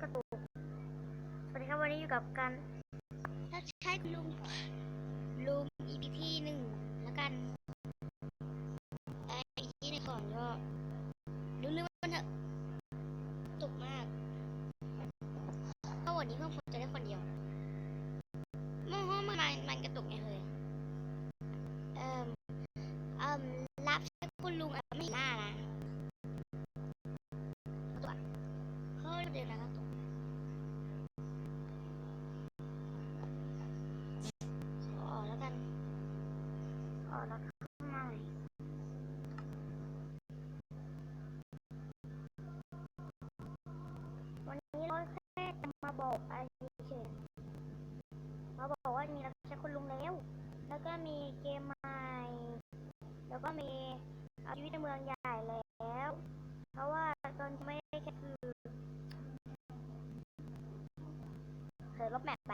กระตุกสวัสดีครับวันนี้อยู่กับการถ้าใช้ลุงลุง EPT หนึ่งแล้วกันไอ้ที่ในก่อนก็รู้เรื่องมันเถอะตุกมากเพราะวันนี้เพิ่งพบจะได้คนเดียวเมื่อห้องมันมันกระตุกไงเลยเอ่มเอ่มรับใช้คุณลุงอะไม่หน้านะตัวเออกแล้วข้างในวันนี้เราแค่จะมาบอกไรเฉยมาบอกว่ามีรับใช้คุณลุงแล้ว แล้วก็มีเกมใหม่ แล้วก็มีอาชีวิตในเมืองใหญ่แล้ว เพราะว่าตอนไม่ได้แค่คือเคยลบแมปไป